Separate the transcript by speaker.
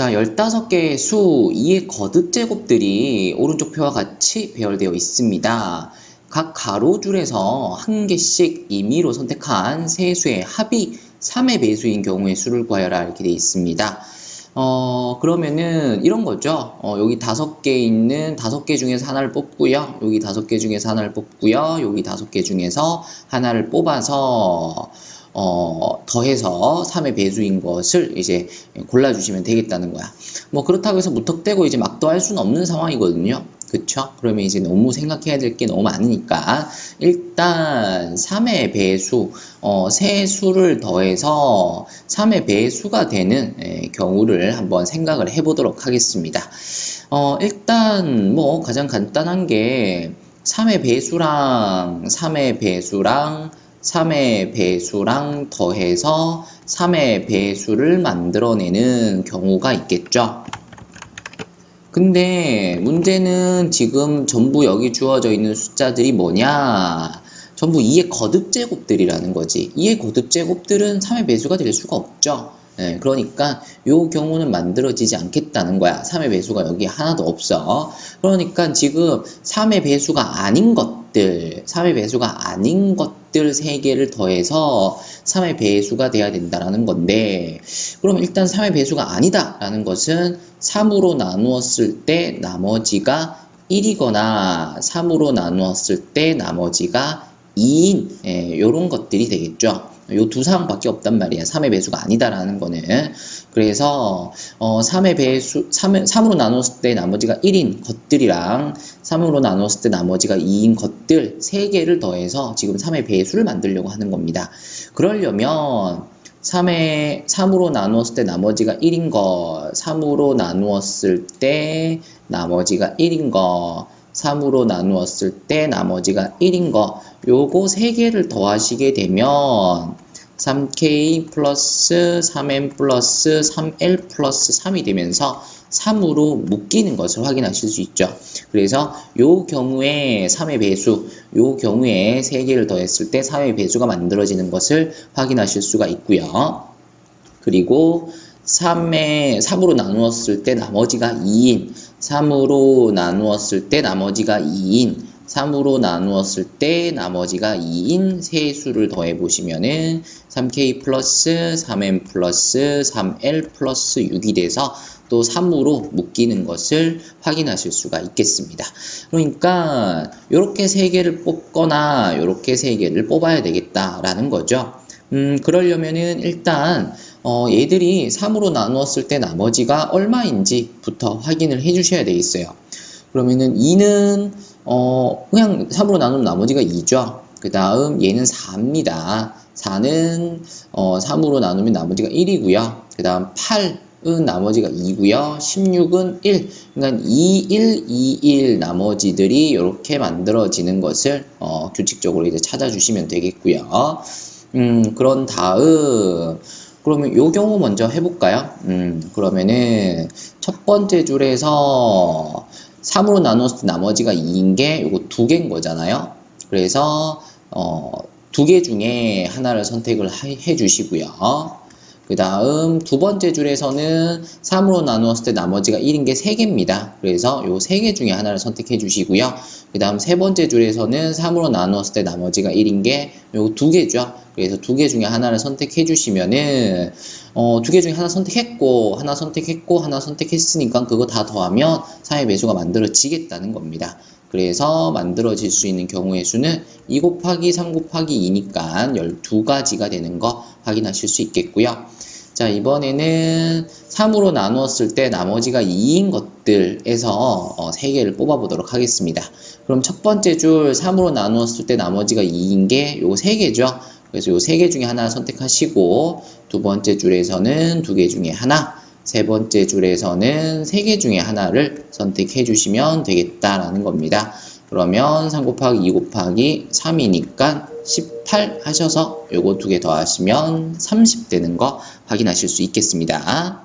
Speaker 1: 자, 15개의 수 2의 거듭 제곱들이 오른쪽 표와 같이 배열되어 있습니다. 각 가로줄에서 한 개씩 임의로 선택한 세 수의 합이 3의 배수인 경우의 수를 구하여라 이렇게 되어 있습니다. 어, 그러면은 이런 거죠. 어, 여기 다섯 개 있는 다섯 개 중에서 하나를 뽑고요. 여기 다섯 개 중에서 하나를 뽑고요. 여기 다섯 개 중에서 하나를 뽑아서 어, 더해서 3의 배수인 것을 이제 골라주시면 되겠다는 거야. 뭐 그렇다고 해서 무턱대고 이제 막 더할 수는 없는 상황이거든요. 그쵸? 그러면 이제 너무 생각해야 될 게 너무 많으니까 일단 3의 배수, 어, 세 수를 더해서 3의 배수가 되는 에, 경우를 한번 생각을 해보도록 하겠습니다. 어, 일단 뭐 가장 간단한 게 3의 배수랑 3의 배수랑 3의 배수랑 더해서 3의 배수를 만들어내는 경우가 있겠죠. 근데 문제는 지금 전부 여기 주어져 있는 숫자들이 뭐냐? 전부 2의 거듭 제곱들이라는 거지. 2의 거듭 제곱들은 3의 배수가 될 수가 없죠. 예, 그러니까 요 경우는 만들어지지 않겠다는 거야. 3의 배수가 여기 하나도 없어. 그러니까 지금 3의 배수가 아닌 것들, 3의 배수가 아닌 것 들 3개를 더해서 3의 배수가 돼야 된다라는 건데 그럼 일단 3의 배수가 아니다라는 것은 3으로 나누었을 때 나머지가 1이거나 3으로 나누었을 때 나머지가 2인 예, 요런 것들이 되겠죠. 요 두 사항밖에 없단 말이야. 3의 배수가 아니다라는 거는. 그래서 어, 3의 배수 3, 3으로 나눴을 때 나머지가 1인 것들이랑 3으로 나눴을 때 나머지가 2인 것들 3개를 더해서 지금 3의 배수를 만들려고 하는 겁니다. 그러려면 3의 3으로 나누었을 때 나머지가 1인 거, 3으로 나누었을 때 나머지가 1인 거, 3으로 나누었을 때 나머지가 1인 거, 요거 3개를 더하시게 되면 3k 플러스 3m 플러스 3l 플러스 3이 되면서 3으로 묶이는 것을 확인하실 수 있죠. 그래서 요 경우에 3의 배수, 요 경우에 3개를 더했을 때 3의 배수가 만들어지는 것을 확인하실 수가 있고요. 그리고 3에 3으로 나누었을 때 나머지가 2인, 3으로 나누었을 때 나머지가 2인, 3으로 나누었을 때 나머지가 2인 세 수를 더해 보시면은 3k 플러스 3m 플러스 3l 플러스 6이 돼서 또 3으로 묶이는 것을 확인하실 수가 있겠습니다. 그러니까 이렇게 세 개를 뽑거나 이렇게 세 개를 뽑아야 되겠다라는 거죠. 음, 그러려면은 일단 어, 얘들이 3으로 나누었을 때 나머지가 얼마인지부터 확인을 해 주셔야 되겠어요. 그러면은 2는 어, 그냥 3으로 나누면 나머지가 2죠. 그 다음 얘는 4입니다. 4는 어, 3으로 나누면 나머지가 1이고요. 그 다음 8은 나머지가 2고요. 16은 1. 그러니까 2, 1, 2, 1 나머지들이 이렇게 만들어지는 것을 어, 규칙적으로 이제 찾아주시면 되겠고요. 음, 그런 다음 그러면 요 경우 먼저 해볼까요? 음, 그러면은 첫 번째 줄에서 3으로 나눴을 때 나머지가 2인 게 요거 두 개인 거잖아요. 그래서 어, 두 개 중에 하나를 선택을 해 주시고요. 그 다음 두 번째 줄에서는 3으로 나누었을 때 나머지가 1인 게 3개입니다. 그래서 요 3개 중에 하나를 선택해 주시고요. 그 다음 세 번째 줄에서는 3으로 나누었을 때 나머지가 1인 게 요 두 개죠. 그래서 두 개 중에 하나를 선택해 주시면은 어, 두 개 중에 하나 선택했고 하나 선택했고 하나 선택했으니까 그거 다 더하면 3의 배수가 만들어지겠다는 겁니다. 그래서 만들어질 수 있는 경우의 수는 2 곱하기 3 곱하기 2니까 12가지가 되는 거 확인하실 수 있겠고요. 자, 이번에는 3으로 나누었을 때 나머지가 2인 것들에서 어, 3개를 뽑아보도록 하겠습니다. 그럼 첫 번째 줄 3으로 나누었을 때 나머지가 2인 게요 3개죠. 그래서 요 3개 중에 하나 선택하시고 두 번째 줄에서는 두 개 중에 하나 세 번째 줄에서는 세 개 중에 하나를 선택해 주시면 되겠다라는 겁니다. 그러면 3 곱하기 2 곱하기 3이니까 18 하셔서 요거 두 개 더하시면 30 되는 거 확인하실 수 있겠습니다.